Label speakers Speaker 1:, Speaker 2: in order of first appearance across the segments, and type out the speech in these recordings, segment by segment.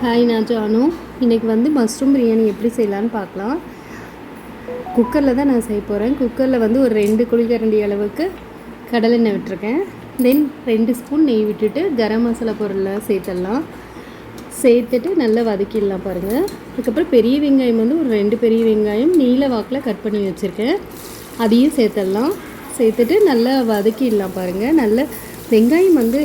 Speaker 1: Hi நான் ஜானு இன்றைக்கி வந்து மஷ்ரூம் பிரியாணி எப்படி செய்யலான்னு பார்க்கலாம். குக்கரில் தான் நான் செய்ய போகிறேன் குக்கரில் வந்து ஒரு ரெண்டு குழிக்கரண்டி அளவுக்கு கடலெண்ணெய் விட்டுருக்கேன். தென் ரெண்டு ஸ்பூன் நெய் விட்டுட்டு கரம் மசாலா பொருள்லாம் சேர்த்துடலாம். சேர்த்துட்டு நல்லா வதக்கிடலாம் பாருங்கள் அதுக்கப்புறம் பெரிய வெங்காயம் வந்து ஒரு ரெண்டு பெரிய வெங்காயம் நீல வாக்கில் கட் பண்ணி வச்சுருக்கேன். அதையும் சேர்த்துடலாம். சேர்த்துட்டு நல்லா வதக்கிடலாம் பாருங்கள் நல்ல வெங்காயம் வந்து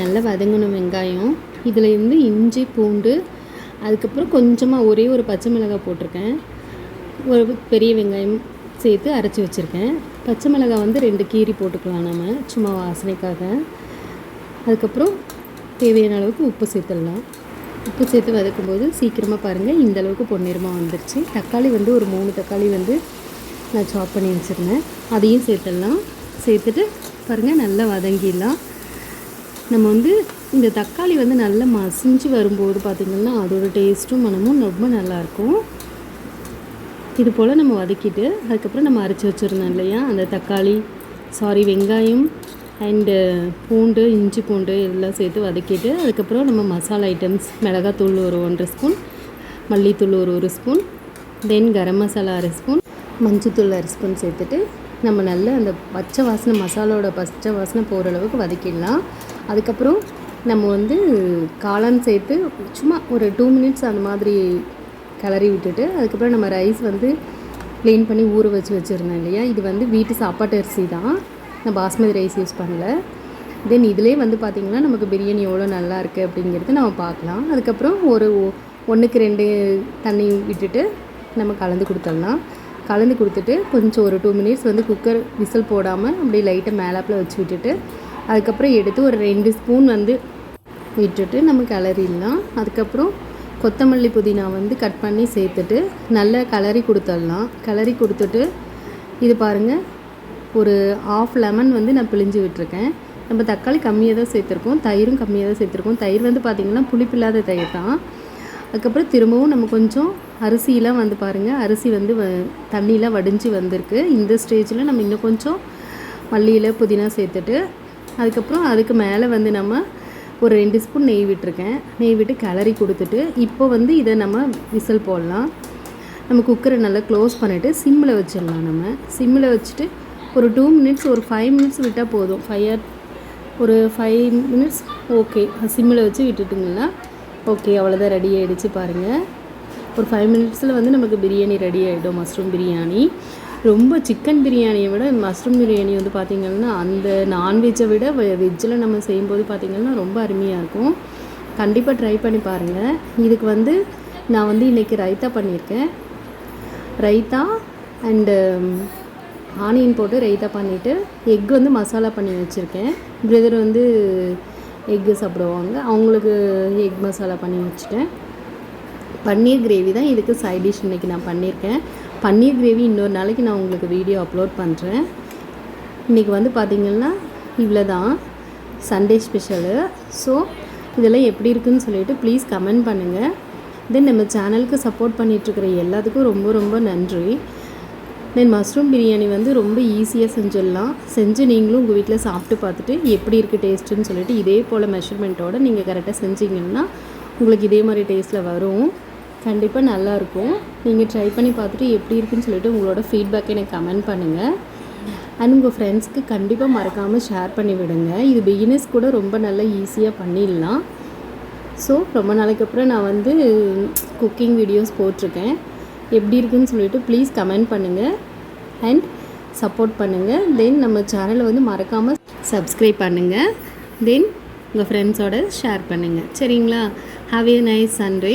Speaker 1: நல்லா வதங்கணும் வெங்காயம். இதில் இருந்து இஞ்சி பூண்டு அதுக்கப்புறம் கொஞ்சமாக ஒரே ஒரு பச்சை மிளகாய் போட்டிருக்கேன். ஒரு பெரிய வெங்காயம் சேர்த்து அரைச்சி வச்சுருக்கேன். பச்சை மிளகாய் வந்து ரெண்டு கீரி போட்டுக்கலாம் நம்ம சும்மா வாசனைக்காக. அதுக்கப்புறம் தேவையான அளவுக்கு உப்பு சேர்த்துடலாம். உப்பு சேர்த்து வதக்கும்போது சீக்கிரமாக பாருங்கள் இந்த அளவுக்கு பொன்னிறமாக வந்துருச்சு. தக்காளி வந்து ஒரு மூணு தக்காளி வந்து நான் சாப் பண்ணி வச்சுருந்தேன். அதையும் சேர்த்துடலாம். சேர்த்துட்டு பாருங்கள் நல்லா வதங்கிடலாம். நம்ம வந்து இந்த தக்காளி வந்து நல்லா மசிஞ்சு வரும்போது பார்த்திங்கன்னா அதோட டேஸ்ட்டும் மனமும் ரொம்ப நல்லாயிருக்கும். இது போல் நம்ம வதக்கிட்டு அதுக்கப்புறம் நம்ம அரைச்சி வச்சுருந்தோம் இல்லையா? அந்த தக்காளி சாரி வெங்காயம் அண்டு பூண்டு இஞ்சி பூண்டு இதெல்லாம் சேர்த்து வதக்கிட்டு அதுக்கப்புறம் நம்ம மசாலா ஐட்டம்ஸ் மிளகாத்தூள் ஒரு ஒன்றரை ஸ்பூன் மல்லித்தூள் ஒரு ஒரு ஸ்பூன் தென் கரம் மசாலா அரை ஸ்பூன் மஞ்சத்தூள் அரை ஸ்பூன் சேர்த்துட்டு நம்ம நல்ல அந்த பச்சை வாசனை மசாலோட பச்சை வாசனை போகிற அளவுக்கு வதக்கிடலாம். அதுக்கப்புறம் நம்ம வந்து காளான் சேர்த்து சும்மா ஒரு டூ மினிட்ஸ் அந்த மாதிரி கிளறி விட்டுட்டு அதுக்கப்புறம் நம்ம ரைஸ் வந்து க்ளீன் பண்ணி ஊற வச்சு வச்சுருந்தேன் இல்லையா? இது வந்து வீட்டு சாப்பாட்டு அரிசி தான். நான் பாஸ்மதி ரைஸ் யூஸ் பண்ணல. தென் இதிலே வந்து பார்த்திங்கன்னா நமக்கு பிரியாணி எவ்வளோ நல்லா இருக்குது அப்படிங்கிறது நம்ம பார்க்கலாம். அதுக்கப்புறம் ஒரு ஒன்றுக்கு ரெண்டு தண்ணி விட்டுட்டு நம்ம கலந்து கொடுத்துடலாம். கலந்து கொடுத்துட்டு கொஞ்சம் ஒரு டூ மினிட்ஸ் வந்து குக்கர் விசில் போடாமல் அப்படியே லைட்டாக மேலாப்பில் வச்சு விட்டுட்டு அதுக்கப்புறம் எடுத்து ஒரு ரெண்டு ஸ்பூன் வந்து விட்டுட்டு நம்ம கிளறிடலாம். அதுக்கப்புறம் கொத்தமல்லி புதினா வந்து கட் பண்ணி சேர்த்துட்டு நல்லா கலரி கொடுத்துடலாம். கலரி கொடுத்துட்டு இது பாருங்கள் ஒரு ஆஃப் லெமன் வந்து நான் பிழிஞ்சு விட்டுருக்கேன். நம்ம தக்காளி கம்மியாக தான் சேர்த்துருக்கோம் தயிரும் கம்மியாக தான் சேர்த்துருக்கோம். தயிர் வந்து பார்த்திங்கன்னா புளிப்பில்லாத தயிர் தான். அதுக்கப்புறம் திரும்பவும் நம்ம கொஞ்சம் அரிசியெலாம் வந்து பாருங்கள் அரிசி வந்து வ தண்ணியெலாம் வடிஞ்சு வந்திருக்கு. இந்த ஸ்டேஜில் நம்ம இன்னும் கொஞ்சம் மல்லியில் புதினா சேர்த்துட்டு அதுக்கப்புறம் அதுக்கு மேலே வந்து நம்ம ஒரு ரெண்டு ஸ்பூன் நெய் விட்டுருக்கேன். நெய் விட்டு கிளறி கொடுத்துட்டு இப்போ வந்து இதை நம்ம விசில் போடலாம். நம்ம குக்கரை நல்லா க்ளோஸ் பண்ணிவிட்டு சிம்மில் வச்சிடலாம் நம்ம. சிம்மில் வச்சுட்டு ஒரு டூ மினிட்ஸ் ஒரு ஃபைவ் மினிட்ஸ் விட்டால் போதும். ஃபைவ் ஒரு ஃபைவ் மினிட்ஸ் ஓகே சிம்மில் வச்சு விட்டுட்டுங்களா? ஓகே அவ்வளோதான் ரெடி ஆகிடுச்சு பாருங்கள் ஒரு ஃபைவ் மினிட்ஸில் வந்து நமக்கு பிரியாணி ரெடி ஆகிடும் மஷ்ரூம் பிரியாணி. ரொம்ப சிக்கன் பிரியாணியை விட மஷ்ரூம் பிரியாணி வந்து பார்த்திங்கன்னா அந்த நான்வெஜ்ஜை விட வெஜ்ஜில் நம்ம செய்யும்போது பார்த்திங்கன்னா ரொம்ப அருமையாக இருக்கும். கண்டிப்பாக ட்ரை பண்ணி பாருங்கள் இதுக்கு வந்து நான் வந்து இன்றைக்கி ரைத்தா பண்ணியிருக்கேன். ரைத்தா அண்டு ஆனியன் போட்டு ரைத்தா பண்ணிவிட்டு எக் வந்து மசாலா பண்ணி வச்சுருக்கேன். பிரதர் வந்து எக்கு சாப்பிடுவாங்க. அவங்களுக்கு எக் மசாலா பண்ணி வச்சுட்டேன். பன்னீர் கிரேவி தான் இதுக்கு சைட் டிஷ் இன்றைக்கி நான் பண்ணியிருக்கேன். பன்னீர் கிரேவி இன்னொரு நாளைக்கு நான் உங்களுக்கு வீடியோ அப்லோட் பண்ணுறேன் இன்றைக்கி வந்து பார்த்திங்கன்னா இவ்வளோ தான் சண்டே ஸ்பெஷலு ஸோ இதெல்லாம் எப்படி இருக்குன்னு சொல்லிவிட்டு ப்ளீஸ் கமெண்ட் பண்ணுங்கள் தென் நம்ம சேனலுக்கு சப்போர்ட் பண்ணிகிட்ருக்கிற எல்லாத்துக்கும் ரொம்ப ரொம்ப நன்றி. தென் மஷ்ரூம் பிரியாணி வந்து ரொம்ப ஈஸியாக செஞ்சிடலாம். செஞ்சு நீங்களும் உங்கள் வீட்டில் சாப்பிட்டு பார்த்துட்டு எப்படி இருக்குது டேஸ்ட்டுன்னு சொல்லிவிட்டு இதே போல் மெஷர்மெண்ட்டோடு நீங்கள் கரெக்டாக செஞ்சிங்கன்னா உங்களுக்கு இதே மாதிரி டேஸ்ட்டில் வரும். கண்டிப்பாக நல்லாயிருக்கும் நீங்கள் ட்ரை பண்ணி பார்த்துட்டு எப்படி இருக்குன்னு சொல்லிட்டு உங்களோட ஃபீட்பேக் எனக்கு கமெண்ட் பண்ணுங்கள் அண்ட் உங்கள் ஃப்ரெண்ட்ஸ்க்கு கண்டிப்பாக மறக்காமல் ஷேர் பண்ணி விடுங்க. இது பிகினர்ஸ் கூட ரொம்ப நல்லா ஈஸியாக பண்ணிடலாம். ஸோ ரொம்ப நாளைக்கு அப்புறம் நான் வந்து குக்கிங் வீடியோஸ் போட்டிருக்கேன். எப்படி இருக்குன்னு சொல்லிட்டு ப்ளீஸ் கமெண்ட் பண்ணுங்கள் அண்ட் சப்போர்ட் பண்ணுங்கள் தென் நம்ம சேனலை வந்து மறக்காமல் சப்ஸ்கிரைப் பண்ணுங்கள் தென் உங்கள் ஃப்ரெண்ட்ஸோட ஷேர் பண்ணுங்கள் சரிங்களா? Have a nice Sunday